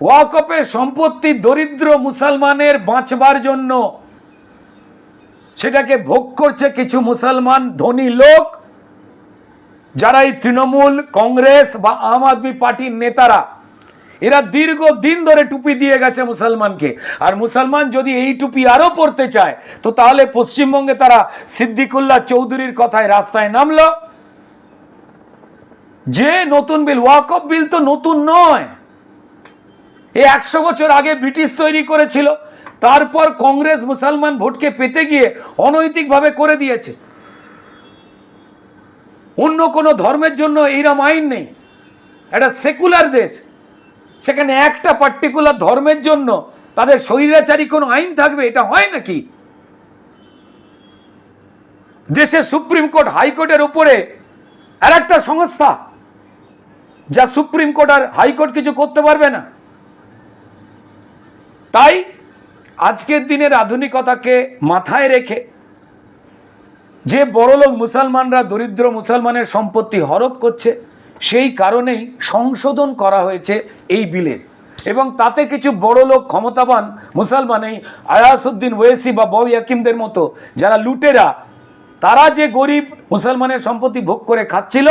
ওয়াকফের সম্পত্তি দরিদ্র মুসলমানের বাঁচবার জন্য। সেটাকে ভোগ করছে কিছু মুসলমান ধনী লোক যারা এই তৃণমূল, কংগ্রেস বা আম আদমি পার্টির নেতারা। এরা দীর্ঘ দিন ধরে টুপি দিয়ে গেছে মুসলমানকে। আর মুসলমান যদি এই টুপি আরও পড়তে চায়, তো তাহলে পশ্চিমবঙ্গে তারা সিদ্দিকুল্লাহ চৌধুরীর কথায় রাস্তায় নামলো। যে নতুন বিল, ওয়াকফ বিল তো নতুন নয়। এই একশো বছর আগে ব্রিটিশ তৈরি করেছিল, তারপর কংগ্রেস মুসলমান ভোটকে পেতে গিয়ে অনৈতিকভাবে করে দিয়েছে। অন্য কোনো ধর্মের জন্য এইরকম আইন নেই। একটা সেকুলার দেশ, সেখানে একটা পার্টিকুলার ধর্মের জন্য তাদের স্বৈরাচারী কোনো আইন থাকবে, এটা হয় নাকি? দেশের সুপ্রিম কোর্ট হাইকোর্টের উপরে আর একটা সংস্থা, যা সুপ্রিম কোর্ট আর হাইকোর্ট কিছু করতে পারবে না। তাই আজকের দিনের আধুনিকতাকে মাথায় রেখে যে বড়লোক মুসলমানরা, দরিদ্র মুসলমানের সম্পত্তি হরপ করছে, সেই কারণেই সংশোধন করা হয়েছে এই বিলের এবং তাতে কিছু বড় লোক ক্ষমতাবান মুসলমান, এই আয়াসুদ্দিন ওয়েসি বা বউ ইয়াকিমদের মতো যারা লুটেরা, তারা যে গরিব মুসলমানের সম্পত্তি ভোগ করে খাচ্ছিল,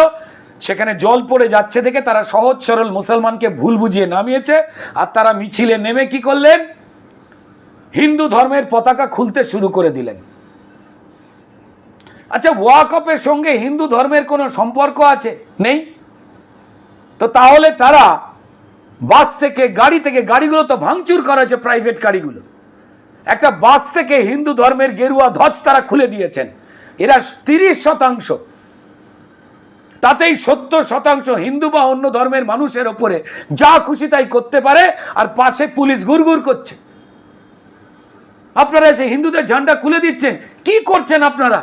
সেখানে জল পড়ে যাচ্ছে দেখে তারা সহজ সরল মুসলমানকে ভুল বুঝিয়ে নামিয়েছে, আর তারা মিছিলে নেমে কি করলেন? হিন্দু ধর্মের পতাকা খুলতে শুরু করে দিলেন। আচ্ছা ওয়াকফের সঙ্গে হিন্দু ধর্মের কোনো সম্পর্ক আছে? নেই? তো তাহলে তারা বাস থেকে গাড়ি থেকে, গাড়িগুলো তো ভাঙচুর করা হয়েছে, প্রাইভেট গাড়িগুলো। একটা বাস থেকে হিন্দু ধর্মের গেরুয়া ধ্বজ তারা খুলে দিয়েছেন। এরা তিরিশ শতাংশ। তাতেই সত্তর শতাংশ হিন্দু বা অন্য ধর্মের মানুষের ওপরে যা খুশি তাই করতে পারে, আর পাশে পুলিশ গুড়গুড় করছে। আপনারা এসে হিন্দুদের ঝান্ডা খুলে দিচ্ছেন। কি করছেন আপনারা?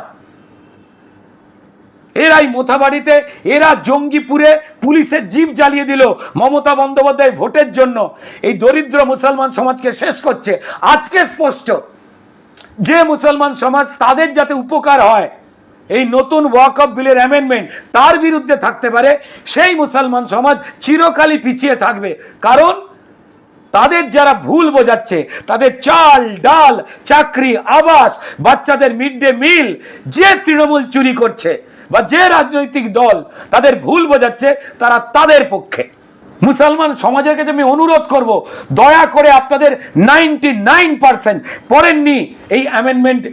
এরাই মোথাবাড়িতে, এরা জঙ্গিপুরে পুলিশের জিপ জ্বালিয়ে দিল মমতা বন্দ্যোপাধ্যায় ভোটের জন্য। এই দরিদ্র মুসলমান সমাজকে শেষ করছে। আজকে স্পষ্ট। যে মুসলমান সমাজ তাদের যাতে উপকার হয়, এই নতুন ওয়াক অফ বিলের অ্যামেন্ডমেন্ট তার বিরুদ্ধে থাকতে পারে, সেই মুসলমান সমাজ চিরকালই পিছিয়ে থাকবে। কারণ তাদের যারা ভুল বোঝাচ্ছে, তাদের চাল, ডাল, চাকরি, আবাস, বাচ্চাদের মিড ডে মিল যে তৃণমূল চুরি করছে বা যে রাজনৈতিক দল তাদের ভুল বোঝাচ্ছে, তারা তাদের পক্ষে। মুসলমান সমাজের কাছে আমি অনুরোধ করব, দয়া করে আপনাদের নাইনটি নাইন পার্সেন্ট পড়েননি এই অ্যামেন্ডমেন্ট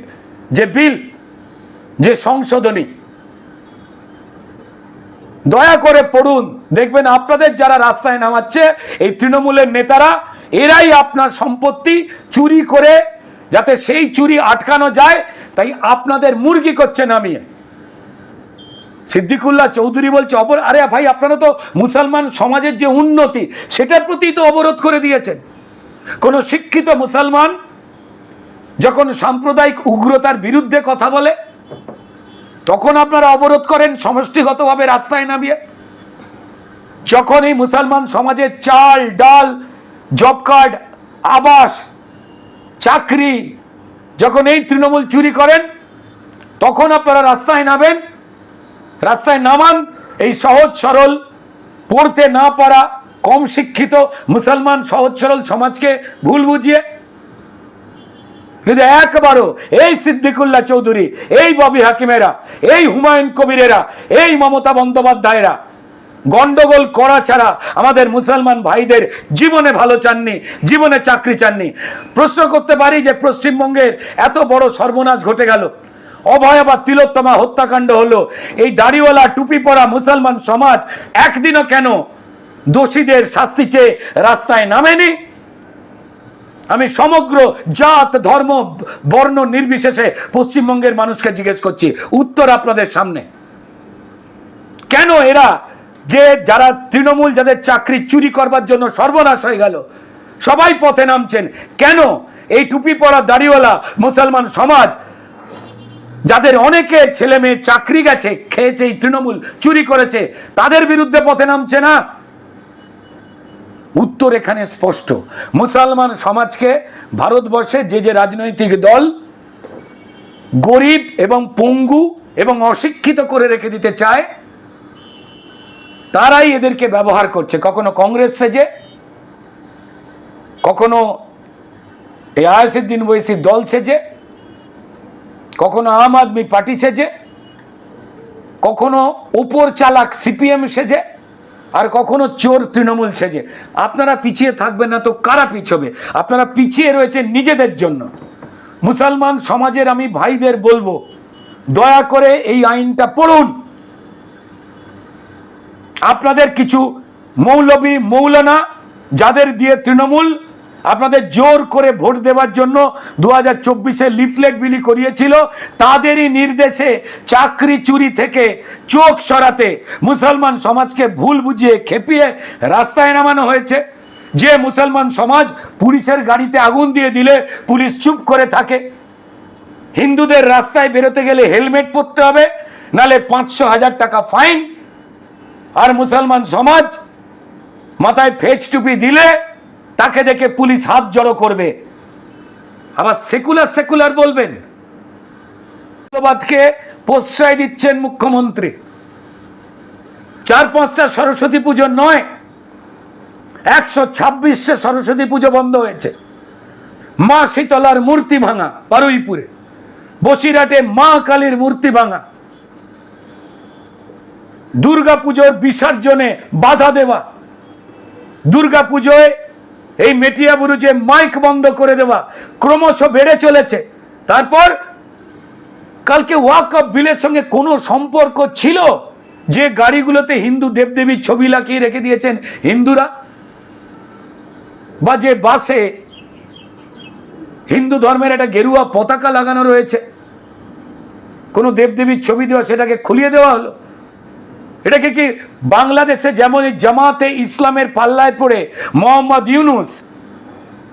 যে বিল যে সংশোধনী। দয়া করে পড়ুন। দেখবেন আপনাদের যারা রাস্তায় নামাচ্ছে, এই তৃণমূলের নেতারা, এরাই আপনার সম্পত্তি চুরি করে, যাতে সেই চুরি আটকানো যায়। তাই আপনাদের মুরগি করছে নামিয়ে। সিদ্দিকুল্লাহ চৌধুরী বলছে, অবর আরে ভাই, আপনারা তো মুসলমান সমাজের যে উন্নতি, সেটার প্রতি তো অবরোধ করে দিয়েছেন। কোন শিক্ষিত মুসলমান যখন সাম্প্রদায়িক উগ্রতার বিরুদ্ধে কথা বলে তখন আপনারা অবরোধ করেন, সমষ্টিগতভাবে রাস্তায় নামিয়ে, যখন এই মুসলমান সমাজের চাল, ডাল, জব কার্ড, আবাস, চাকরি, যখন এই তৃণমূল চুরি করেন, তখন আপনারা রাস্তায় নামেন, রাস্তায় নামান, এই সহজ সরল, পড়তে না পারা, কম শিক্ষিত মুসলমান সহজ সরল সমাজকে ভুল বুঝিয়ে কিন্তু একবারও এই সিদ্দিকুল্লাহ চৌধুরী, এই ববি হাকিমেরা, এই হুমায়ুন কবিরেরা, এই মমতা বন্দ্যোপাধ্যায়েরা গন্ডগোল করা ছাড়া আমাদের মুসলমান ভাইদের জীবনে ভালো চাননি, জীবনে চাকরি চাননি। প্রশ্ন করতে পারি যে পশ্চিমবঙ্গের এত বড় সর্বনাশ ঘটে গেল। অভয় বা তিলোত্তমা হত্যাকাণ্ড হলো। এই দাড়িওয়ালা টুপি পরা মুসলমান সমাজ একদিনও কেন দোষীদের শাস্তি চেয়ে রাস্তায় নামেনি? আমি সমগ্র জাত, ধর্ম, বর্ণ নির্বিশেষে পশ্চিমবঙ্গের মানুষকে জিজ্ঞেস করছি, উত্তর আপনাদের সামনে। কেন এরা যে যারা তৃণমূল, যাদের চাকরি চুরি করবার জন্য সর্বনাশ হয়ে গেল, সবাই পথে নামছেন, কেন এই টুপি পরা দাড়িওয়ালা মুসলমান সমাজ, যাদের অনেকে ছেলে মেয়ে চাকরি গেছে, খেয়েছে, এই তৃণমূল চুরি করেছে, তাদের বিরুদ্ধে পথে নামছে না? উত্তর এখানে স্পষ্ট। মুসলমান সমাজকে ভারতবর্ষে যে যে রাজনৈতিক দল গরিব এবং পঙ্গু এবং অশিক্ষিত করে রেখে দিতে চায়, তারাই এদেরকে ব্যবহার করছে। কখনো কংগ্রেস সেজে, কখনো এই আয়াসুদ্দিন ওয়েসি দল সেজে, কখনো আম আদমি পার্টি সেজে, কখনো উপর চালাক সিপিএম সেজে আর কখনো চোর তৃণমূল সেজে। আপনারা পিছিয়ে থাকবেন না তো কারা পিছবে? আপনারা পিছিয়ে রয়েছে নিজেদের জন্য। মুসলমান সমাজের আমি ভাইদের বলব, দয়া করে এই আইনটা পড়ুন। আপনাদের কিছু মৌলবী মৌলানা যাদের দিয়ে তৃণমূল আপনাদের জোর করে ভোট দেওয়ার জন্য দু হাজার চব্বিশে লিফলেট বিলি করিয়েছিল। তাদেরই নির্দেশে চাকরি চুরি থেকে চোখ সরাতে মুসলমান সমাজকে ভুল বুঝিয়ে খেপিয়ে রাস্তায় নামানো হয়েছে। যে মুসলমান সমাজ পুলিশের গাড়িতে আগুন দিয়ে দিলে পুলিশ চুপ করে থাকে। হিন্দুদের রাস্তায় বেরোতে গেলে হেলমেট পরতে হবে, নালে পাঁচশো হাজার টাকা ফাইন। আর মুসলমান সমাজ মাথায় ফেজ টুপি দিলে তাকে দেখে পুলিশ হাত জড়ো করবে। আবার সেকুলার সেকুলার বলবেন। প্রশ্রয় দিচ্ছেন মুখ্যমন্ত্রী। চার পাঁচটা সরস্বতী পুজো নয়, একশো ছাব্বিশে সরস্বতী পুজো বন্ধ হয়েছে। মা শীতলার মূর্তি ভাঙা বারুইপুরে। বসিরহাটে মা কালীর মূর্তি ভাঙা। দুর্গা পুজোর বিসর্জনে বাধা দেওয়া। দুর্গা পুজোয় এই মেটিয়া বুরুজে মাইক বন্ধ করে দেওয়া ক্রমশ বেড়ে চলেছে। তারপর কালকে ওয়াক অফ বিলের সঙ্গে কোনো সম্পর্ক ছিল? যে গাড়িগুলোতে হিন্দু দেবদেবীর ছবি লাগিয়ে রেখে দিয়েছেন হিন্দুরা? বা যে বাসে হিন্দু ধর্মের একটা গেরুয়া পতাকা লাগানো রয়েছে। কোনো দেবদেবীর ছবি দেওয়া সেটাকে খুলিয়ে দেওয়া হলো? এটাকে কি বাংলাদেশে যেমন জামাতে ইসলামের পাল্লায় পড়ে মোহাম্মদ ইউনুস,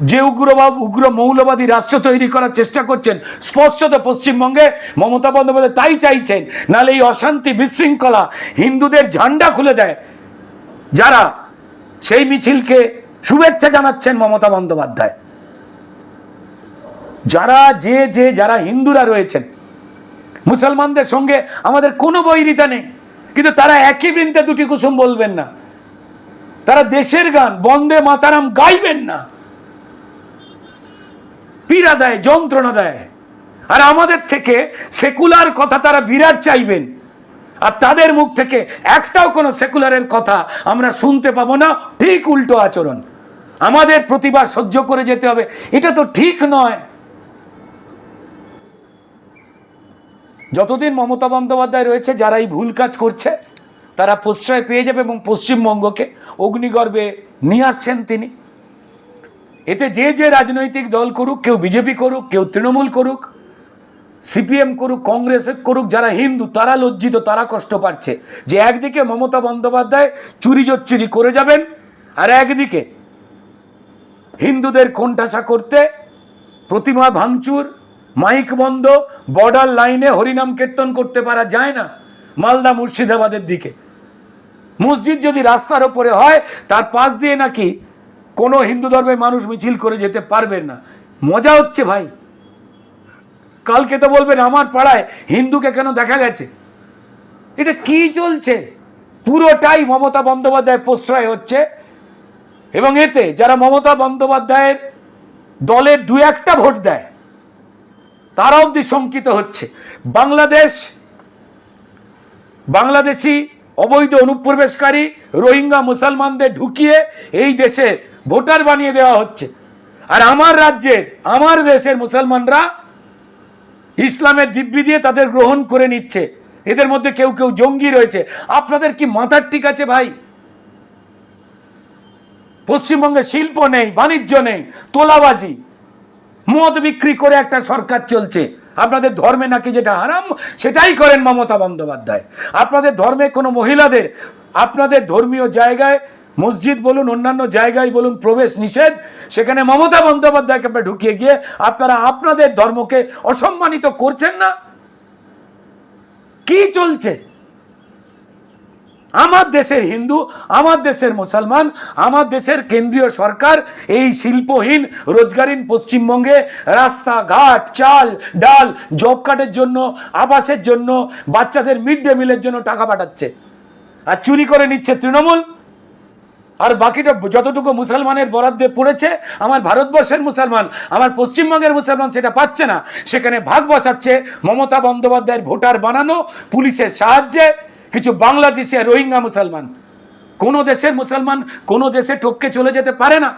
যে উগ্রবাদ উগ্র মৌলবাদী রাষ্ট্র তৈরি করার চেষ্টা করছেন, স্পষ্টত পশ্চিমবঙ্গে মমতা বন্দ্যোপাধ্যায় তাই চাইছেন নাহলে এই অশান্তি বিশৃঙ্খলা হিন্দুদের ঝান্ডা খুলে দেয়। যারা সেই মিছিলকে শুভেচ্ছা জানাচ্ছেন মমতা বন্দ্যোপাধ্যায়। যারা যে যে, যারা হিন্দুরা রয়েছেন, মুসলমানদের সঙ্গে আমাদের কোনো বৈরিতা নেই। কিন্তু তারা একই বৃন্তে দুটি কুসুম বলবেন না। তারা দেশের গান, বন্দে মাতারাম গাইবেন না। পীড়া দেয়, যন্ত্রণা দেয়। আর আমাদের থেকে সেকুলার কথা তারা বিরাট চাইবেন। আর তাদের মুখ থেকে একটাও কোনো সেকুলারের কথা আমরা শুনতে পাবো না। ঠিক উল্টো আচরণ। আমাদের প্রতিভা সহ্য করে যেতে হবে। এটা তো ঠিক নয়। যতদিন মমতা বন্দ্যোপাধ্যায় রয়েছে যারা এই ভুল কাজ করছে, তারা প্রশ্রয় পেয়ে যাবে এবং পশ্চিমবঙ্গকে অগ্নিগর্ভে নিয়ে আসছেন তিনি। এতে যে যে রাজনৈতিক দল করুক, কেউ বিজেপি করুক, কেউ তৃণমূল করুক, সিপিএম করুক, কংগ্রেস করুক, যারা হিন্দু, তারা লজ্জিত, তারা কষ্ট পাচ্ছে যে একদিকে মমতা বন্দ্যোপাধ্যায় চুরি জচ্চুরি করে যাবেন, আর একদিকে হিন্দুদের কোণঠাসা করতে প্রতিমা ভাঙচুর মাইক বন্ধ, বর্ডার লাইনে হরিনাম কীর্তন করতে পারা যায় না। মালদা মুর্শিদাবাদের দিকে। মসজিদ যদি রাস্তার ওপরে হয়, তার পাশ দিয়ে নাকি কোনো হিন্দু ধর্মের মানুষ মিছিল করে যেতে পারবেন না। মজা হচ্ছে ভাই। কালকে তো বলবেন আমার পাড়ায় হিন্দুকে কেন দেখা গেছে? এটা কি চলছে? পুরোটাই মমতা বন্দ্যোপাধ্যায় প্রশ্রয় হচ্ছে। এবং এতে যারা মমতা বন্দ্যোপাধ্যায়ের দলের দু একটা ভোট দেয় তারা অবধি শঙ্কিত হচ্ছে। বাংলাদেশ, বাংলাদেশি অবৈধ অনুপ্রবেশকারী রোহিঙ্গা মুসলমানদের ঢুকিয়ে এই দেশে ভোটার বানিয়ে দেওয়া হচ্ছে। আর আমার রাজ্যের, আমার দেশের মুসলমানরা ইসলামের দিব্যি দিয়ে তাদের গ্রহণ করে নিচ্ছে। এদের মধ্যে কেউ কেউ জঙ্গি রয়েছে। আপনাদের কি মাথার ঠিক আছে ভাই? পশ্চিমবঙ্গে শিল্প নেই, বাণিজ্য নেই, তোলাবাজি মদ বিক্রি করে একটা সরকার চলছে। আপনাদের ধর্মে নাকি যেটা হারাম, সেটাই করেন মমতা বন্দ্যোপাধ্যায়। আপনাদের ধর্মে কোনো মহিলাদের, আপনাদের ধর্মীয় জায়গায়, মসজিদ বলুন, অন্যান্য জায়গায় বলুন, প্রবেশ নিষেধ, সেখানে মমতা বন্দ্যোপাধ্যায়কে আপনারা ঢুকিয়ে গিয়ে আপনারা আপনাদের ধর্মকে অসম্মানিত করছেন না? কি চলছে? আমার দেশের হিন্দু, আমার দেশের মুসলমান, আমার দেশের কেন্দ্রীয় সরকার এই শিল্পহীন, রোজগারহীন পশ্চিমবঙ্গে রাস্তাঘাট, চাল, ডাল, জব কার্ডের জন্য, আবাসের জন্য, বাচ্চাদের মিড ডে মিলের জন্য টাকা পাঠাচ্ছে। আর চুরি করে নিচ্ছে তৃণমূল। আর বাকিটা যতটুকু মুসলমানের বরাদ্দে পড়েছে, আমার ভারতবর্ষের মুসলমান, আমার পশ্চিমবঙ্গের মুসলমান সেটা পাচ্ছে না। সেখানে ভাগ বসাচ্ছে মমতা বন্দ্যোপাধ্যায়ের ভোটার বানানো, পুলিশের সাহায্যে কিছু বাংলাদেশি রোহিঙ্গা মুসলমান, কোনো দেশের মুসলমান কোনো দেশে টপকে চলে যেতে পারে না।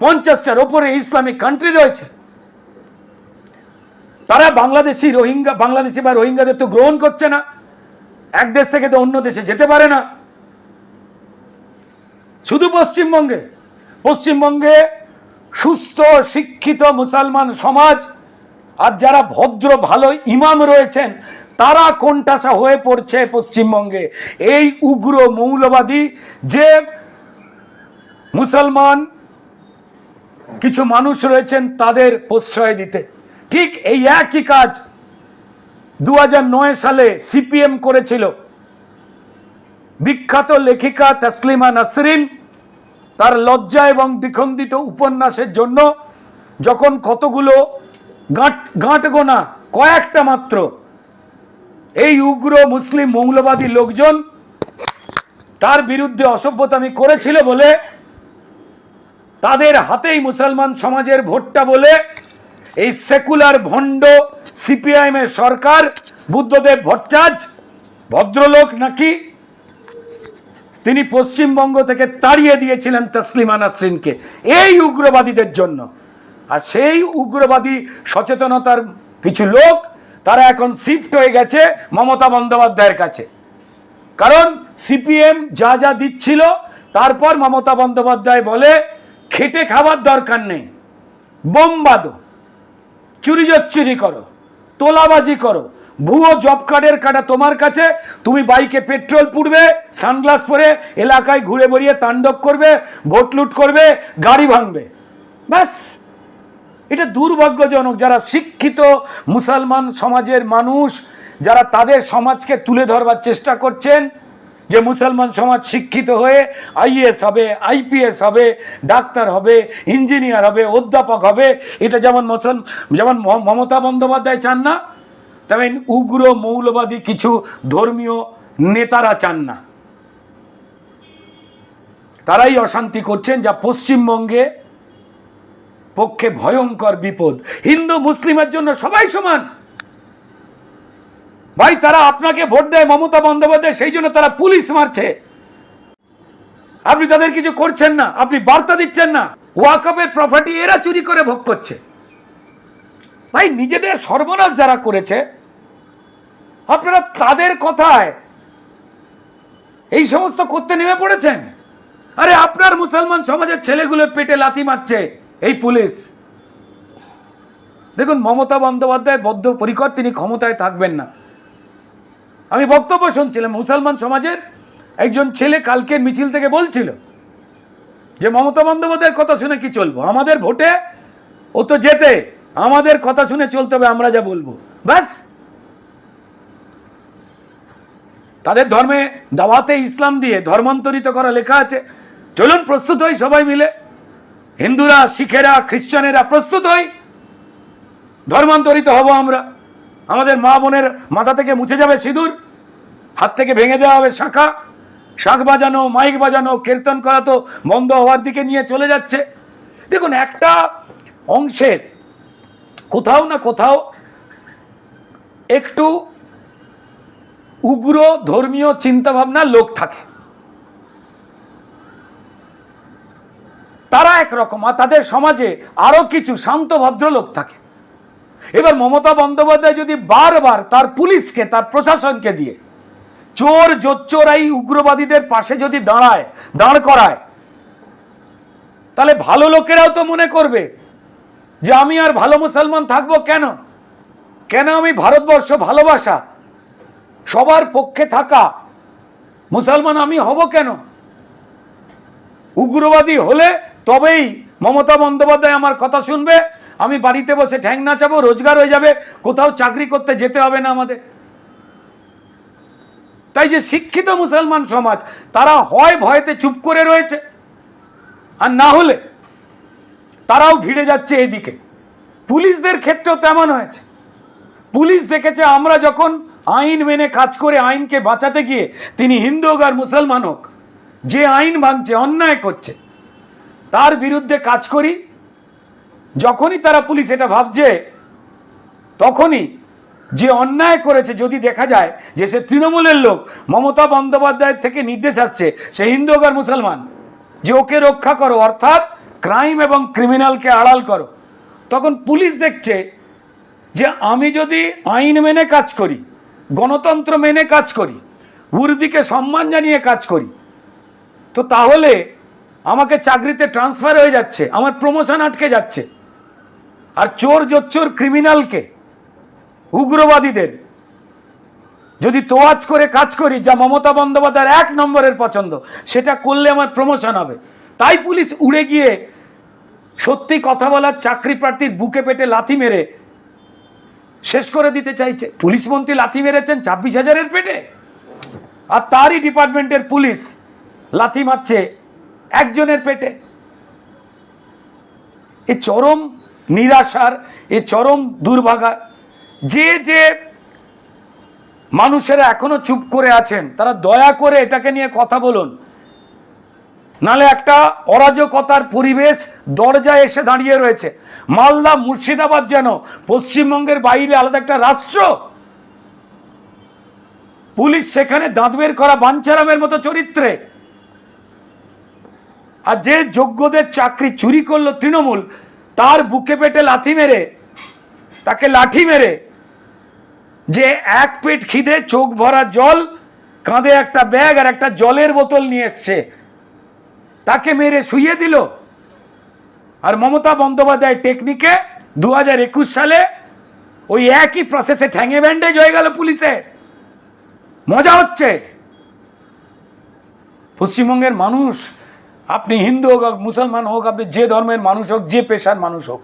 পঞ্চাশটার ওপরে ইসলামিক কান্ট্রি রয়েছে। তারা বাংলাদেশি রোহিঙ্গা, বাংলাদেশি বা রোহিঙ্গাদের তো গ্রহণ করছে না। এক দেশ থেকে তো অন্য দেশে যেতে পারে না। শুধু পশ্চিমবঙ্গে পশ্চিমবঙ্গে সুস্থ, শিক্ষিত মুসলমান সমাজ, আর যারা ভদ্র, ভালো, ইমাম রয়েছেন তারা কোনটাসা হয়ে পড়ছে পশ্চিমবঙ্গে। এই উগ্র মৌলবাদী যে মুসলমান, কিছু মানুষ রয়েছেন তাদের প্রশ্রয় দিতে। ঠিক এই একই কাজ দু হাজার নয় সালে সিপিএম করেছিল। বিখ্যাত লেখিকা তসলিমা নাসরিন তার লজ্জা এবং দ্বিখণ্ডিত উপন্যাসের জন্য যখন কতগুলো গাঁট গাঁট গোনা কয়েকটা মাত্র এই উগ্র মুসলিম মৌলবাদী লোকজন তার বিরুদ্ধে অসভ্যতামি করেছিল বলে, তাদের হাতেই মুসলমান সমাজের ভোটটা বলে এই সেকুলার ভণ্ড সিপিআইএম এর সরকার বুদ্ধদেব ভট্টাচার্য ভদ্রলোক নাকি, তিনি পশ্চিমবঙ্গ থেকে তাড়িয়ে দিয়েছিলেন তসলিমা নাসরিনকে এই উগ্রবাদীদের জন্য। আর সেই উগ্রবাদী সচেতনতার কিছু লোক তারা এখন শিফট হয়ে গেছে মমতা বন্দ্যোপাধ্যায়ের কাছে। কারণ সিপিএম যা যা দিচ্ছিল, তারপর মমতা বন্দ্যোপাধ্যায় বলে, খেটে খাবার দরকার নেই। বোমবাদো চুরি চুরি করো। তোলাবাজি করো। ভুয়ো জব কার্ডের কাটা তোমার কাছে। তুমি বাইকে পেট্রোল পুড়বে, সানগ্লাস পরে এলাকায় ঘুরে বেরিয়ে তাণ্ডব করবে, ভোট লুট করবে, গাড়ি ভাঙবে। ব্যাস। এটা দুর্ভাগ্যজনক যারা শিক্ষিত মুসলমান সমাজের মানুষ, যারা তাদের সমাজকে তুলে ধরবার চেষ্টা করছেন, যে মুসলমান সমাজ শিক্ষিত হয়ে আইএস হবে, আইপিএস হবে, ডাক্তার হবে, ইঞ্জিনিয়ার হবে, অধ্যাপক হবে, এটা যেমন মুসল যেমন মমতা বন্দ্যোপাধ্যায় চান না, তেমন উগ্র মৌলবাদী কিছু ধর্মীয় নেতারা চান না। তারাই অশান্তি করছেন যা পশ্চিমবঙ্গে পক্ষে ভয়ঙ্কর বিপদ। হিন্দু, মুসলিমের জন্য সবাই সমান। ভাই, তারা আপনাকে ভোট দেয়, মমতা বন্দ্যোপাধ্যায়, সেই জন্য তারা পুলিশ মারছে। আপনি তাদের কিছু করছেন না, আপনি বার্তা দিচ্ছেন না। ওয়াকফের প্রপার্টি এরা চুরি করে ভোগ করছে। ভাই, নিজেদের সর্বনাশ যারা করেছে, আপনারা তাদের কথায় এই সমস্ত করতে নেমে পড়েছেন? আরে, আপনার মুসলমান সমাজের ছেলেগুলো পেটে লাথি মারছে। এই পুলিশ। দেখুন, মমতা বন্দ্যোপাধ্যায় বদ্ধ পরিকর, তিনি ক্ষমতায় থাকবেন না। আমি বক্তব্য শুনছিলাম, মুসলমান সমাজের একজন ছেলে কালকের মিছিল থেকে বলছিল যে, মমতা বন্দ্যোপাধ্যায়ের কথা শুনে কি চলবো? আমাদের ভোটে ও তো যেতে আমাদের কথা শুনে চলতে হবে, আমরা যা বলব। ব্যাস। তাদের ধর্মে দাওয়াতে ইসলাম দিয়ে ধর্মান্তরিত করা লেখা আছে। চলুন, প্রস্তুত হই সবাই মিলে। হিন্দুরা, শিখেরা খ্রিস্টানেরা প্রস্তুত হই। ধর্মান্তরিত হব আমরা। আমাদের মা বোনের মাথা থেকে মুছে যাবে সিঁদুর, হাত থেকে ভেঙে দেওয়া হবে শাঁখা। শাঁখ বাজানো, মাইক বাজানো, কীর্তন করা তো বন্ধ হওয়ার দিকে নিয়ে চলে যাচ্ছে। দেখুন, একটা অংশের কোথাও না কোথাও একটু উগ্র ধর্মীয় চিন্তাভাবনা লোক থাকে। তারা একরকম আর তাদের সমাজে আরও কিছু শান্ত ভদ্রলোক থাকে। এবার মমতা বন্দ্যোপাধ্যায় যদি বারবার তার পুলিশকে, তার প্রশাসনকে দিয়ে চোর জোচ্চোরাই উগ্রবাদীদের পাশে যদি দাঁড়ায়, দাঁড় করায়, তাহলে ভালো লোকেরাও তো মনে করবে যে আমি আর ভালো মুসলমান থাকব কেন? কেন আমি ভারতবর্ষ ভালোবাসা? সবার পক্ষে থাকা মুসলমান আমি হব কেন? উগ্রবাদী হলে তবেই মমতা বন্দ্যোপাধ্যায় আমার কথা শুনবে। আমি বাড়িতে বসে ঠ্যাং নাচাবো, রোজগার হয়ে যাবে, কোথাও চাকরি করতে যেতে হবে না আমাদের। তাই যে শিক্ষিত মুসলমান সমাজ, তারা হয় ভয়েতে চুপ করে রয়েছে। আর না হলে তারাও ভিড়ে যাচ্ছে এদিকে। পুলিশদের ক্ষেত্রেও তেমন হয়েছে। পুলিশ দেখেছে আমরা যখন আইন মেনে কাজ করে আইনকে বাঁচাতে গিয়ে তিনি হিন্দু হোক আর মুসলমান হোক যে আইন ভাঙছে, অন্যায় করছে, তার বিরুদ্ধে কাজ করি। যখনই তারা পুলিশ এটা ভাবছে, তখনই যে অন্যায় করেছে, যদি দেখা যায় যে সে তৃণমূলের লোক, মমতা বন্দ্যোপাধ্যায়ের থেকে নির্দেশ আসছে, সে হিন্দু আর মুসলমান, যে ওকে রক্ষা করো, অর্থাৎ ক্রাইম এবং ক্রিমিনালকে আড়াল করো, তখন পুলিশ দেখছে যে আমি যদি আইন মেনে কাজ করি, গণতন্ত্র মেনে কাজ করি, উর্দিকে সম্মান জানিয়ে কাজ করি তো তাহলে আমাকে চাকরিতে ট্রান্সফার হয়ে যাচ্ছে, আমার প্রমোশন আটকে যাচ্ছে। আর চোর জোচ্চোর ক্রিমিনালকে উগ্রবাদীদের, যদি তোয়াজ করে কাজ করি, যা মমতা বন্দ্যোপাধ্যায়ের এক নম্বরের পছন্দ, সেটা করলে আমার প্রমোশন হবে। তাই পুলিশ উড়ে গিয়ে সত্যি কথা বলার চাকরি প্রার্থীর বুকে পেটে লাথি মেরে শেষ করে দিতে চাইছে। পুলিশ মন্ত্রী লাথি মেরেছেন ছাব্বিশ হাজারের পেটে। আর তারই ডিপার্টমেন্টের পুলিশ লাথি মারছে একজনের পেটে। এ চরম নিরাশার, এ চরম দুর্ভাগার। যে যে মানুষেরা এখনও চুপ করে আছেন, তারা দয়া করে এটাকে নিয়ে কথা বলুন। নালে একটা অরাজকতার পরিবেশ দরজায় এসে দাঁড়িয়ে রয়েছে। মালদা মুর্শিদাবাদ যেন পশ্চিমবঙ্গের বাইরে আলাদা একটা রাষ্ট্র। পুলিশ সেখানে দাঁত বের করা বাঞ্ছারামের মতো চরিত্রে। আর যে যোগ্যদের চাকরি চুরি করল তৃণমূল, তার বুকে পেটে লাথি মেরে, তাকে লাঠি মেরে, যে এক পেট খিদে, চোখ ভরা জল, কাঁধে একটা ব্যাগ আর একটা জলের বোতল নিয়ে এসছে, তাকে মেরে শুইয়ে দিল। আর মমতা বন্দ্যোপাধ্যায় টেকনিকে দু হাজার একুশ সালে ওই একই প্রসেসে ঠ্যাঙে ব্যান্ডেজ হয়ে গেল পুলিশের মজা হচ্ছে। পশ্চিমবঙ্গের মানুষ আপনি হিন্দু হোক মুসলমান হোক, আপনি যে ধর্মের মানুষ হোক, যে পেশার মানুষ হোক,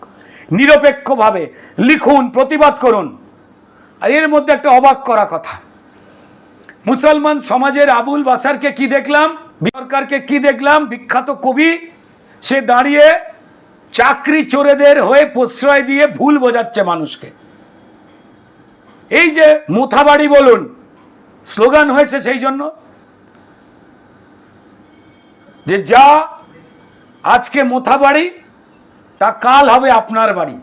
নিরপেক্ষভাবে লিখুন, প্রতিবাদ করুন। আর এর মধ্যে একটা অবাক করা কথা। মুসলমান সমাজের আবুল বাসারকে কি দেখলাম? সরকারকে কি দেখলাম? বিখ্যাত কবি, সে দাঁড়িয়ে চাকরি চোরেদের হয়ে প্রশ্রয় দিয়ে ভুল বোঝাচ্ছে মানুষকে। এই যে মোথাবাড়ি বলুন, স্লোগান হয়েছে সেই জন্য। যে যা আজকে মোথাবাড়ি তা কাল হবে আপনার বাড়ি।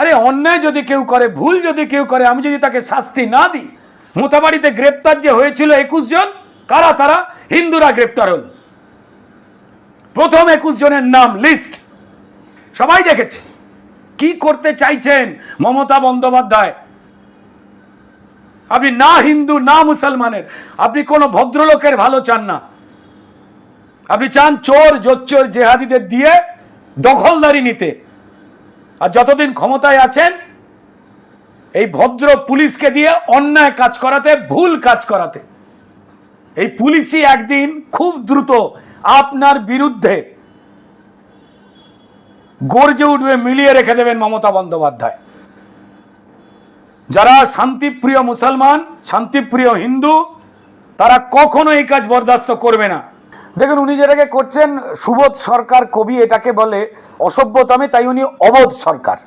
আরে অন্যায় যদি কেউ করে, ভুল যদি কেউ করে, আমি যদি তাকে শাস্তি না দিই মোতাবাড়িতে গ্রেপ্তার যে হয়েছিল একুশ জন, কারা তারা? হিন্দুরা গ্রেপ্তার হল। প্রথম একুশ জনের নাম লিস্ট সবাই দেখেছে। কি করতে চাইছেন মমতা বন্দ্যোপাধ্যায়? আপনি না হিন্দু, না মুসলমানের। আপনি কোনো ভদ্রলোকের ভালো চান না। আপনি চান চোর, জোচ্চোর জেহাদিদের দিয়ে দখলদারি নিতে। আর যতদিন ক্ষমতায় আছেন, এই ভদ্র পুলিশকে দিয়ে অন্যায় কাজ করাতে, ভুল কাজ করাতে। এই পুলিশই একদিন খুব দ্রুত আপনার বিরুদ্ধে গর্জে উঠবে, মিলিয়ে রেখে দেবেন মমতা বন্দ্যোপাধ্যায়। যারা শান্তিপ্রিয় মুসলমান, শান্তিপ্রিয় হিন্দু, তারা কখনো এই কাজ বরদাস্ত করবে না। দেখুন, উনি যেটাকে করছেন, সুবোধ সরকার কবি এটাকে বলে অসভ্যতমে তাই উনি অবোধ সরকার।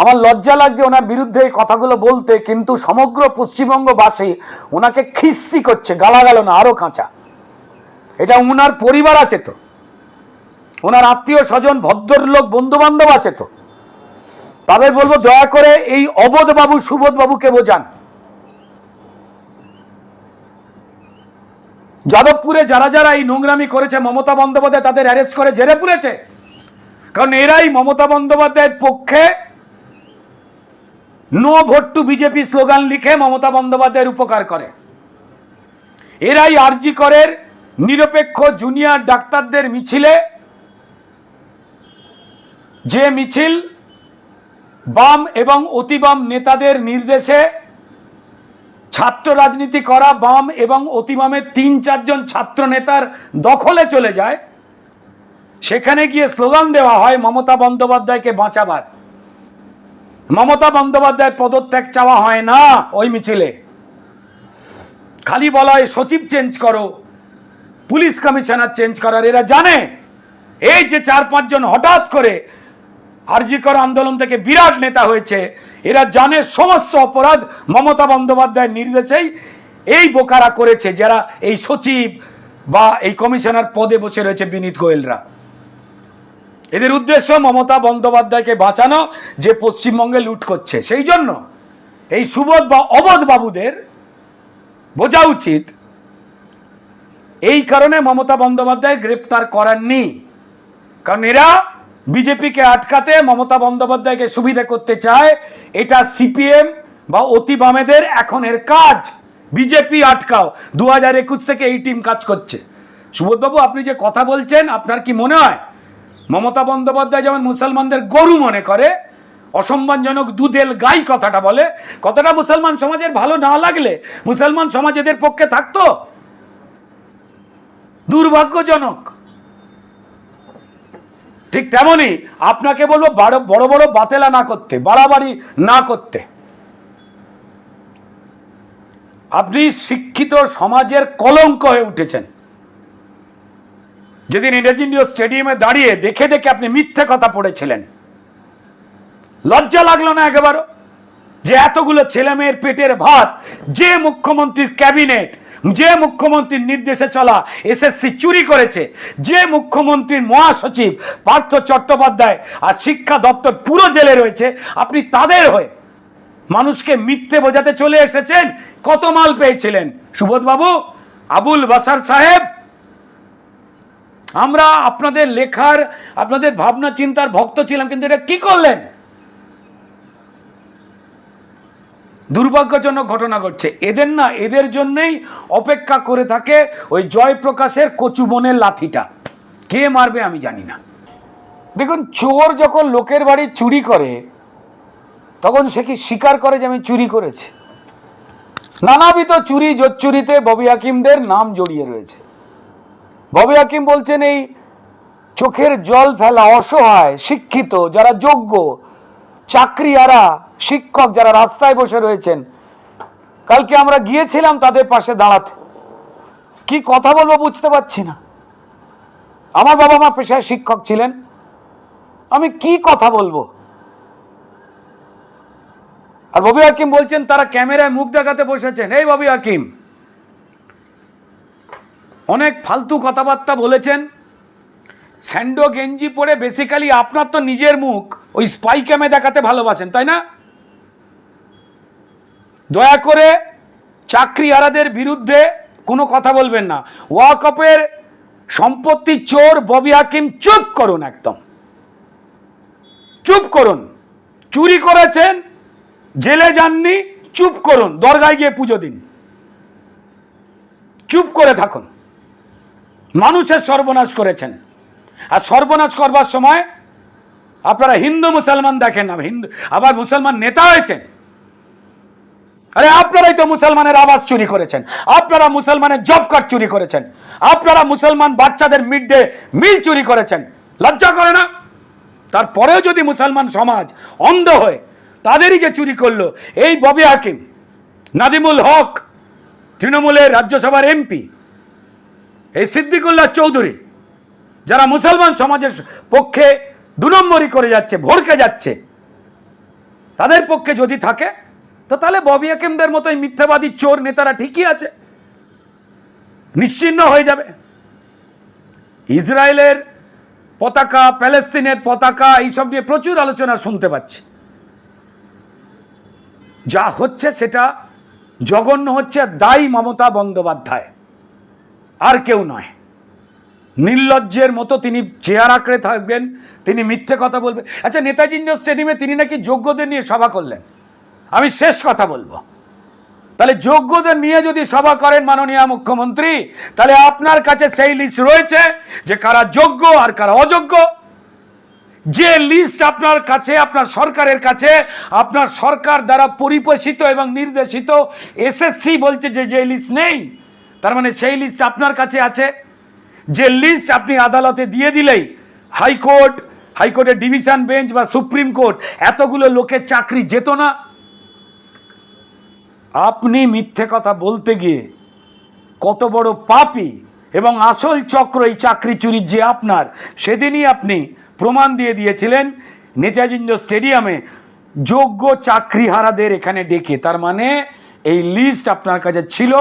আমার লজ্জা লাগছে ওনার বিরুদ্ধে এই কথাগুলো বলতে, কিন্তু সমগ্র পশ্চিমবঙ্গবাসী ওনাকে খিস্তি করছে, গালাগালো না, আরও কাঁচা। এটা উনার পরিবার আছে তো। ওনার আত্মীয় স্বজন, ভদ্রলোক বন্ধু বান্ধব আছে তো। তাদের বলব, দয়া করে এই অবোধ বাবু সুবোধ বাবুকে বোঝান। যাদবপুরে যারা যারা এই নোংরামি করেছে, মমতা বন্দ্যোপাধ্যায় তাদের অ্যারেস্ট করে জেলে পুরেছে। কারণ এরাই মমতা বন্দ্যোপাধ্যায়ের পক্ষে no vote to BJP slogan লিখে মমতা বন্দ্যোপাধ্যায়ের উপকার করে। এরাই আরজি করের নিরপেক্ষ জুনিয়র ডাক্তারদের মিছিলে। যে মিছিল বাম এবং অতিবাম নেতাদের নির্দেশে ছাত্র রাজনীতি করা, বাম এবং অতিবামের তিন, চারজন ছাত্র নেতার দখলে চলে যায়। সেখানে গিয়ে স্লোগান দেওয়া হয়, মমতা বন্দ্যোপাধ্যায়কে বাঁচাবার। মমতা বন্দ্যোপাধ্যায়ের পদত্যাগ চাওয়া হয় না ওই মিছিলে। খালি বলা হয় সচিব চেঞ্জ করো, পুলিশ কমিশনার চেঞ্জ করার, এরা জানে। এই যে চার, পাঁচজন হঠাৎ করে আরজিকর আন্দোলন থেকে বিরাট নেতা হয়েছে। এরা জানে সমস্ত অপরাধ মমতা বন্দ্যোপাধ্যায়ের নির্দেশেই এই বোকারা করেছে, যারা এই সচিব বা এই কমিশনার পদে বসে রয়েছে বিনীত গোয়েলরা। এদের উদ্দেশ্য মমতা বন্দ্যোপাধ্যায়কে বাঁচানো, যে পশ্চিমবঙ্গে লুট করছে। সেই জন্য এই সুবোধ বা অবোধ বাবুদের বোঝা উচিত। এই কারণে মমতা বন্দ্যোপাধ্যায় গ্রেপ্তার করাননি। কারণ এরা বিজেপিকে আটকাতে মমতা বন্দ্যোপাধ্যায়কে সুবিধা করতে চায়, এটা সিপিএম বা অতি বামেদের এখনের কাজ। বিজেপি আটকাও। দু হাজার একুশ থেকে এই টিম কাজ করছে। সুবোধবাবু, আপনি যে কথা বলছেন, আপনার কি মনে হয়? মমতা বন্দ্যোপাধ্যায় যেমন মুসলমানদের গরু মনে করে, অসম্মানজনক দুধেল গাই কথাটা বলে, কথাটা মুসলমান সমাজের ভালো না লাগলে মুসলমান সমাজ এদের পক্ষে থাকতো? দুর্ভাগ্যজনক। ঠিক তেমনি আপনাকে বলব বড় বড় বাতেলা না করতে, বাড়াবাড়ি না করতে। আপনি শিক্ষিত সমাজের কলঙ্ক হয়ে উঠেছেন। যেদিন ইন্ডিয়া স্টেডিয়ামে দাঁড়িয়ে দেখে দেখে আপনি মিথ্যে কথা পড়েছিলেন। লজ্জা লাগল না একেবারে যে এতগুলো ছেলে মেয়ের পেটের ভাত যে মুখ্যমন্ত্রীর ক্যাবিনেট যে মুখ্যমন্ত্রীর নির্দেশে চলা এসএসসি চুরি করেছে, যে মুখ্যমন্ত্রীর মহাসচিব পার্থ চট্টোপাধ্যায় আর শিক্ষা দপ্তর পুরো জেলে রয়েছে, আপনি তাদের হয়ে মানুষকে মিথ্যে বোঝাতে চলে এসেছেন, কত মাল পেয়েছিলেন? সুবোধবাবু, আবুল বাসার সাহেব, আমরা আপনাদের লেখার, আপনাদের ভাবনা চিন্তার ভক্ত ছিলাম, কিন্তু এটা কি করলেন? দুর্ভাগ্যজনক ঘটনা ঘটছে। এদের না, এদের জন্যই অপেক্ষা করে থাকে ওই জয়প্রকাশের কচু বনের লাথিটা কে মারবে আমি জানি না। দেখুন, চোর যখন লোকের বাড়ি চুরি করে, তখন সে কি স্বীকার করে যে আমি চুরি করেছি? নানাবিধ চুরি জোচ্চুরিতে ববি হাকিমদের নাম জড়িয়ে রয়েছে। ববি হাকিম বলছেন, এই চোখের জল ফেলা অসহায়, শিক্ষিত, যারা যোগ্য চাকরিয়ারা, শিক্ষক যারা রাস্তায় বসে রয়েছেন, কালকে আমরা গিয়েছিলাম তাদের পাশে দাঁড়াতে। কি কথা বলব বুঝতে পারছি না। আমার বাবা মা পেশায় শিক্ষক ছিলেন। আমি কি কথা বলব? আর ববি হাকিম বলছেন, তারা ক্যামেরায় মুখ দেখাতে বসেছেন। এই ববি হাকিম, অনেক ফালতু কথাবার্তা বলেছেন। স্যান্ডো গেঞ্জি পরে বেসিক্যালি আপনার তো নিজের মুখ ওই স্পাই ক্যামে দেখাতে ভালোবাসেন, তাই না? দয়া করে চাকরি চাকরিহারাদের বিরুদ্ধে কোনো কথা বলবেন না। ওয়াকপের সম্পত্তি চোর ববি হাকিম চুপ করুন একদম। চুপ করুন। চুরি করেছেন, জেলে যাননি, চুপ করুন। দরগায় গিয়ে পুজো দিন। চুপ করে থাকুন। মানুষের সর্বনাশ করেছেন। আর সর্বনাশ করবার সময় আপনারা হিন্দু মুসলমান দেখেন না, হিন্দু, আবার মুসলমান নেতা হয়েছেন। আরে আপনারাই তো মুসলমানের আবাস চুরি করেছেন, আপনারা মুসলমানের জব কার্ড চুরি করেছেন, আপনারা মুসলমান বাচ্চাদের মিড ডে মিল চুরি করেছেন, লজ্জা করে না? তারপরেও যদি মুসলমান সমাজ অন্ধ হয়ে, তাদেরই যে চুরি করল, এই ববি হাকিম, নাদিমুল হক, তৃণমূলের রাজ্যসভার এমপি, এই সিদ্দিকুল্লাহ চৌধুরী যারা মুসলমান সমাজের পক্ষে দু নম্বরই করে যাচ্ছে ভড়কে যাচ্ছে, তাদের পক্ষে যদি থাকে, তো তাহলে ববি হাকিমদের মতো এই মিথ্যাবাদী চোর নেতারা ঠিকই আছে। নিশ্চিন্ন হয়ে যাবে। ইসরায়েলের পতাকা, প্যালেস্তিনের পতাকা, এইসব নিয়ে প্রচুর আলোচনা শুনতে পাচ্ছি। যা হচ্ছে সেটা জঘন্য হচ্ছে দায়ী মমতা বন্দ্যোপাধ্যায়। আর কেউ নয়। নির্লজ্জের মতো তিনি চেয়ার আঁকড়ে থাকবেন, তিনি মিথ্যে কথা বলবেন। আচ্ছা নেতাজি স্টেডিয়ামে তিনি নাকি যোগ্যদের নিয়ে সভা করলেন? আমি শেষ কথা বলব। তাহলে যোগ্যদের নিয়ে যদি সভা করেন মাননীয় মুখ্যমন্ত্রী, তাহলে আপনার কাছে সেই লিস্ট রয়েছে যে কারা যোগ্য আর কারা অযোগ্য। যে লিস্ট আপনার কাছে, আপনার সরকারের কাছে, আপনার সরকার দ্বারা পরিপোষিত এবং নির্দেশিত এসএসসি বলছে যে যে লিস্ট নেই, তার মানে সেই লিস্ট আপনার কাছে আছে। যে লিস্ট আপনি আদালতে দিয়ে দিলেই হাইকোর্ট, হাইকোর্টের ডিভিশন বেঞ্চ বা সুপ্রিম কোর্ট এতগুলো লোকের চাকরি যেত না। আপনি মিথ্যে কথা বলতে গিয়ে কত বড় পাপি এবং আসল চক্র এই চাকরি চুরির যে আপনার, সেদিনই আপনি প্রমাণ দিয়ে দিয়েছিলেন নেতাজিন্দ স্টেডিয়ামে যোগ্য চাকরিহারাদের এখানে ডেকে। তার মানে এই লিস্ট আপনার কাছে ছিল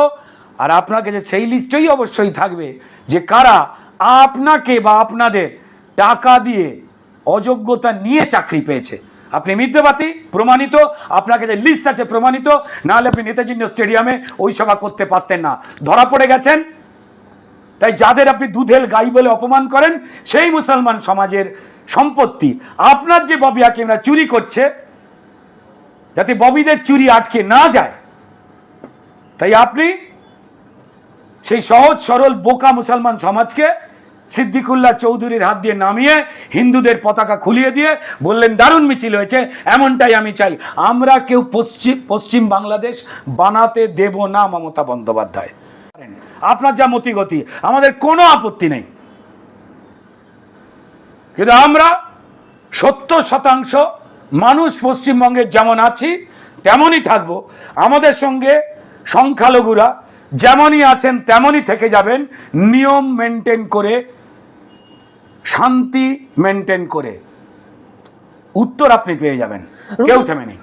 আর আপনার কাছে সেই লিস্টই অবশ্যই থাকবে যে কারা আপনাকে বা আপনাদের টাকা দিয়ে অযোগ্যতা নিয়ে চাকরি পেয়েছে। আপনি মিথ্যাবাদী, প্রমাণিত আপনার কাছে লিস্ট আছে প্রমাণিত, নাহলে আপনি নেতাজি স্টেডিয়ামে ওই সভা করতে পারতেন না। ধরা পড়ে গেছেন। তাই যাদের আপনি দুধেল গাই বলে অপমান করেন, সেই মুসলমান সমাজের সম্পত্তি। আপনার যে ববি হাকিমরা চুরি করছে, যাতে ববিদের চুরি আটকে না যায়, তাই আপনি সেই সহজ, সরল, বোকা মুসলমান সমাজকে সিদ্দিকুল্লাহ চৌধুরীর হাত দিয়ে নামিয়ে হিন্দুদের পতাকা খুলিয়ে দিয়ে বললেন, দারুণ মিছিল হয়েছে, এমনটাই আমি চাই। আমরা কেউ পশ্চিম পশ্চিম বাংলাদেশ বানাতে দেব না মমতা বন্দ্যোপাধ্যায়। আপনার যা মতিগতি, আমাদের কোনো আপত্তি নেই। কিন্তু আমরা সত্তর শতাংশ মানুষ পশ্চিমবঙ্গের যেমন আছি, তেমনই থাকব। আমাদের সঙ্গে সংখ্যালঘুরা যেমনই আছেন তেমনই থেকে যাবেন। নিয়ম মেনটেন করে শান্তি মেনটেন করে। উত্তর আপনি পেয়ে যাবেন। কেউ থেমে নেই